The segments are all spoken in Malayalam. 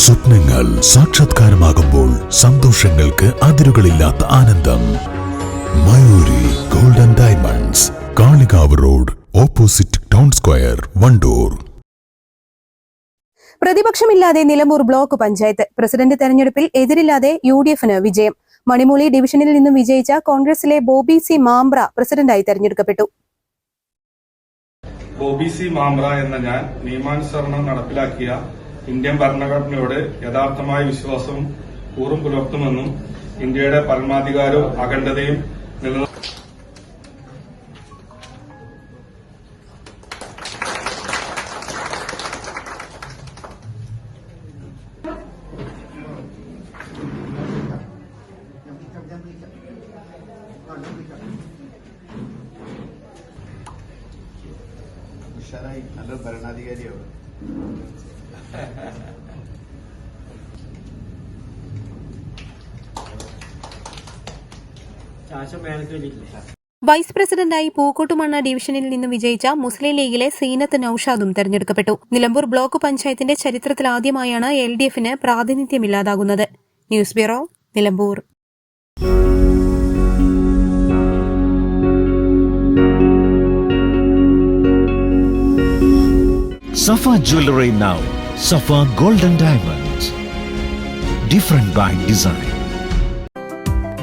സ്വപ്നങ്ങൾ സാക്ഷാത്കാരമാകുമ്പോൾ സന്തോഷങ്ങൾക്ക് അതിരുകളില്ലാത്ത ആനന്ദം. Mayuri golden diamonds Kalikavu road opposite town square Wandoor. പ്രതിപക്ഷമില്ലാതെ Nilambur block panchayat president തെരഞ്ഞെടുപ്പിൽ എതിരില്ലാതെ യു ഡി എഫിന് വിജയം. മണിമൂളി ഡിവിഷനിൽ നിന്നും വിജയിച്ച കോൺഗ്രസിലെ ബോബി സി മാംബ്ര പ്രസിഡന്റായി തെരഞ്ഞെടുക്കപ്പെട്ടു. ബോബി സി മാംബ്ര എന്ന ഞാൻ നിയമാനുസരണം നടപ്പിലാക്കിയ ഇന്ത്യൻ ഭരണഘടനയോട് യഥാർത്ഥമായ വിശ്വാസവും കൂറും പുലർത്തുമെന്നും ഇന്ത്യയുടെ പരമാധികാരവും അഖണ്ഡതയും നിലനിർത്തും. ഉഷാറായി. നല്ല ഭരണാധികാരിയാവും. വൈസ് പ്രസിഡന്റായി പൂക്കോട്ടുമണ്ണ ഡിവിഷനിൽ നിന്ന് വിജയിച്ച മുസ്ലിം ലീഗിലെ സീനത്ത് നൌഷാദും തെരഞ്ഞെടുക്കപ്പെട്ടു. നിലമ്പൂർ ബ്ലോക്ക് പഞ്ചായത്തിന്റെ ചരിത്രത്തിലാദ്യമായാണ് എൽ ഡി എഫിന് പ്രാതിനിധ്യമില്ലാതാകുന്നത് news bureau Nilambur. Safa jewellery now. Safa Golden Diamonds. Different by design.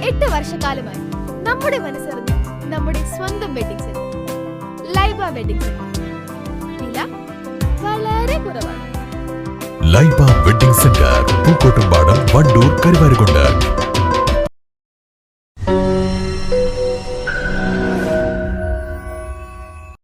എട്ട് വർഷക്കാലമായി നമ്മുടെ മനസ്സറിഞ്ഞ് നമ്മുടെ സ്വന്തം wedding centre Laiba wedding centre വില വളരെ കുറവാണ് ലൈബ വെഡിംഗ് സെന്റർ പൂക്കോട്ടുംപാടം വണ്ടൂർ കരുവാരുകൊണ്ട്